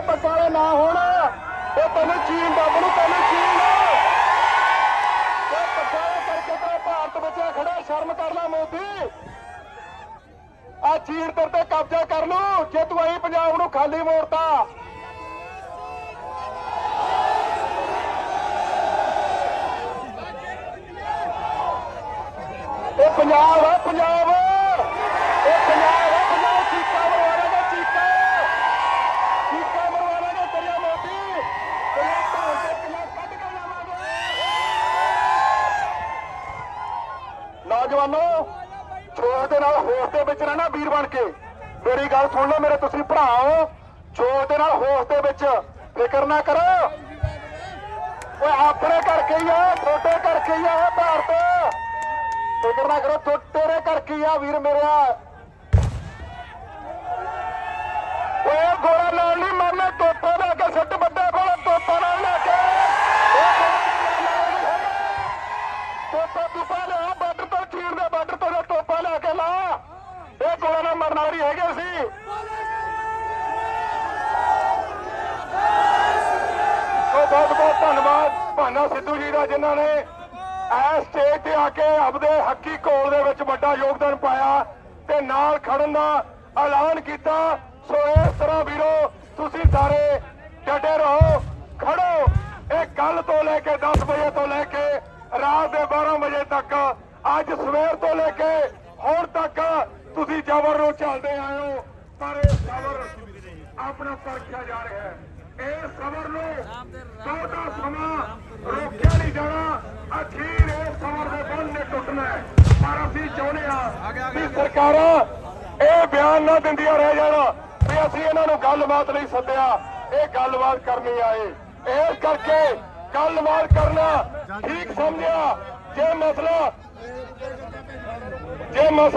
ਜਿਹੜੇ ਬਸਾਲੇ ਨਾ ਹੋਣ। ਉਹ ਤੈਨੂੰ ਚੀਨ ਦੱਬ ਨੂੰ, ਤੈਨੂੰ ਚੀਨ ਉਹ ਬਸਾਲੇ ਕਰਕੇ ਤਾਂ ਭਾਰਤ ਬਚਿਆ ਖੜਾ, ਸ਼ਰਮ ਕਰ ਲੈ ਮੋਦੀ। ਆ ਚੀਨ ਤੇਰੇ ਤੇ ਕਬਜ਼ਾ ਕਰ ਲੂ ਜੇ ਤੂੰ ਆਈ ਪੰਜਾਬ ਨੂੰ ਖਾਲੀ ਮੋੜਤਾ। ਇਹ ਪੰਜਾਬ ਆ, ਪੰਜਾਬ। ਨੌਜਵਾਨੋ, ਜੋਸ਼ ਦੇ ਨਾਲ ਹੋਸ਼ ਦੇ ਵਿੱਚ ਰਹਿਣਾ ਵੀਰ ਬਣ ਕੇ। ਮੇਰੀ ਗੱਲ ਸੁਣ ਲਓ ਮੇਰੇ ਤੁਸੀਂ ਭਰਾ ਹੋ ਜੋਸ਼ ਦੇ ਨਾਲ ਹੋਸ਼ ਦੇ ਵਿੱਚ ਫਿਕਰ ਨਾ ਕਰੋ। ਓਏ ਆਪਣੇ ਕਰਕੇ ਹੀ ਆ, ਤੁਹਾਡੇ ਕਰਕੇ ਹੀ ਆ ਭਾਰਤ। ਫਿਕਰ ਨਾ ਕਰੋ ਤੁ- ਤੇਰੇ ਕਰਕੇ ਹੀ ਆ ਵੀਰ ਮੇਰਾ। ਗੋਲਾ ਹੈਗੇ ਸੀ ਸੋ ਬਹੁਤ ਬਹੁਤ ਧੰਨਵਾਦ ਭਾਨਾ ਸਿੱਧੂ ਜੀ ਦਾ ਜਿਨ੍ਹਾਂ ਨੇ ਇਸ ਸਟੇਜ ਤੇ ਆ ਕੇ ਆਪਦੇ ਹੱਕੀ ਕੋਲ ਦੇ ਵਿੱਚ ਵੱਡਾ ਯੋਗਦਾਨ ਪਾਇਆ ਤੇ ਨਾਲ ਖੜਨ ਦਾ ਐਲਾਨ ਕੀਤਾ। ਸੋ ਇਸ ਤਰ੍ਹਾਂ ਵੀਰੋ, ਤੁਸੀਂ ਸਾਰੇ ਡਟੇ ਰਹੋ, ਖੜੋ। ਇਹ ਕੱਲ ਤੋਂ ਲੈ ਕੇ 10 ਵਜੇ ਤੋਂ ਲੈ ਕੇ ਰਾਤ ਦੇ 12 ਵਜੇ ਤੱਕ, ਅੱਜ ਸਵੇਰ ਤੋਂ ਲੈ ਕੇ ਹੁਣ ਤੱਕ ਤੁਸੀਂ ਜ਼ਬਰ ਨੂੰ ਚੱਲਦੇ ਆਏ ਹੋ ਪਰ ਇਹ ਜ਼ਬਰ ਆਪਣਾ ਪਰਖਿਆ ਜਾ ਰਿਹਾ ਹੈ। ਇਹ ਸਬਰ ਨੂੰ ਬਹੁਤਾ ਸਮਾਂ ਰੋਕਿਆ ਨਹੀਂ ਜਾਣਾ। ਅਖੀਰ ਇਹ ਸਬਰ ਦੇ ਬੰਨ ਨੇ ਟੁੱਟਣਾ ਹੈ। ਪਰ ਅਸੀਂ ਚਾਹੁੰਦੇ ਹਾਂ ਕਿ ਸਰਕਾਰਾਂ ਇਹ ਬਿਆਨ ਨਾ ਦਿੰਦੀਆਂ ਰਹਿ ਜਾਣਾ ਵੀ ਅਸੀਂ ਇਹਨਾਂ ਨੂੰ ਗੱਲਬਾਤ ਲਈ ਸੱਦਿਆ। ਇਹ ਗੱਲਬਾਤ ਕਰਨੀ ਆਏ। ਇਸ ਕਰਕੇ ਗੱਲਬਾਤ ਕਰਨਾ ਠੀਕ ਸਮਝਿਆ। ਜੇ ਮਸਲਾ ਜੇ ਮਸਲਾ